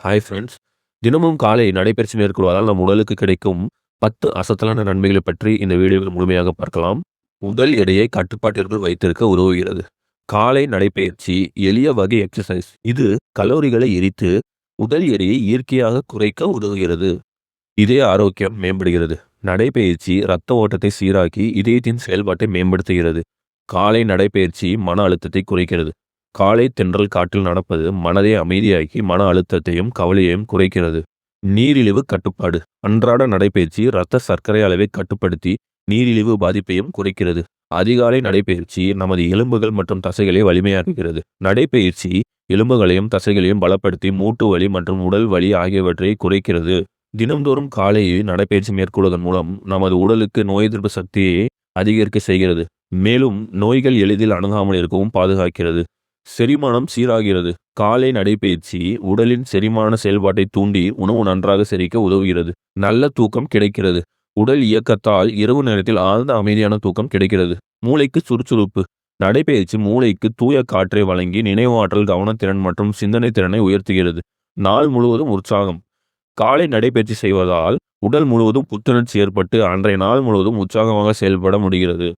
Hi friends தினமும் காலை நடைபயிற்சி மேற்கொள்வதால் நம் உடலுக்கு கிடைக்கும் பத்து அசத்தலான நன்மைகளை பற்றி இந்த வீடியோவில் முழுமையாக பார்க்கலாம். உடல் எடையை கட்டுப்பாட்டிற்குள் வைத்திருக்க உதவுகிறது. காலை நடைப்பயிற்சி எளிய வகை எக்ஸசைஸ் இது கலோரிகளை எரித்து உடல் எடையை இயற்கையாக குறைக்க உதவுகிறது. இதய ஆரோக்கியம் மேம்படுகிறது. நடைப்பயிற்சி இரத்த ஓட்டத்தை சீராக்கி இதயத்தின் செயல்பாட்டை மேம்படுத்துகிறது. காலை நடைப்பயிற்சி மன அழுத்தத்தை குறைக்கிறது. காலை தென்றல் காட்டில் நடப்பது மனதை அமைதியாக்கி மன அழுத்தத்தையும் கவலையையும் குறைக்கிறது. நீரிழிவு கட்டுப்பாடு. அன்றாட நடைபயிற்சி இரத்த சர்க்கரை அளவை கட்டுப்படுத்தி நீரிழிவு பாதிப்பையும் குறைக்கிறது. அதிகாலை நடைபயிற்சி நமது எலும்புகள் மற்றும் தசைகளை வலிமையாக்குகிறது. நடைபயிற்சி எலும்புகளையும் தசைகளையும் பலப்படுத்தி மூட்டு வலி மற்றும் உடல் வலி ஆகியவற்றை குறைக்கிறது. தினம்தோறும் காலையை நடைபயிற்சி மேற்கொள்வதன் மூலம் நமது உடலுக்கு நோய் எதிர்ப்பு சக்தியை அதிகரிக்க செய்கிறது. மேலும் நோய்கள் எளிதில் அணுகாமல் இருக்கவும் பாதுகாக்கிறது. செரிமானம் சீராகிறது. காலை நடைபயிற்சி உடலின் செரிமான செயல்பாட்டை தூண்டி உணவு நன்றாக செரிக்க உதவுகிறது. நல்ல தூக்கம் கிடைக்கிறது. உடல் இயக்கத்தால் இரவு நேரத்தில் ஆழ்ந்த அமைதியான தூக்கம் கிடைக்கிறது. மூளைக்கு சுறுசுறுப்பு. நடைபயிற்சி மூளைக்கு தூய காற்றை வழங்கி நினைவாற்றல் கவனத்திறன் மற்றும் சிந்தனை திறனை உயர்த்துகிறது. நாள் முழுவதும் உற்சாகம். காலை நடைபயிற்சி செய்வதால் உடல் முழுவதும் புத்துணர்ச்சி ஏற்பட்டு அன்றைய நாள் முழுவதும் உற்சாகமாக செயல்பட முடிகிறது.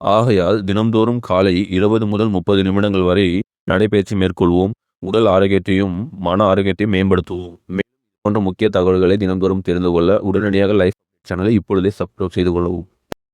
ஆகையால் தினம்தோறும் காலை இருபது முதல் முப்பது நிமிடங்கள் வரை நடைபயிற்சி மேற்கொள்வோம். உடல் ஆரோக்கியத்தையும் மன ஆரோக்கியத்தையும் மேம்படுத்துவோம். போன்ற முக்கிய தகவல்களை தினந்தோறும் தெரிந்து கொள்ள உடனடியாக லைஃப் சேனலை இப்பொழுதே சப்ஸ்கிரைப் செய்து கொள்ளவும்.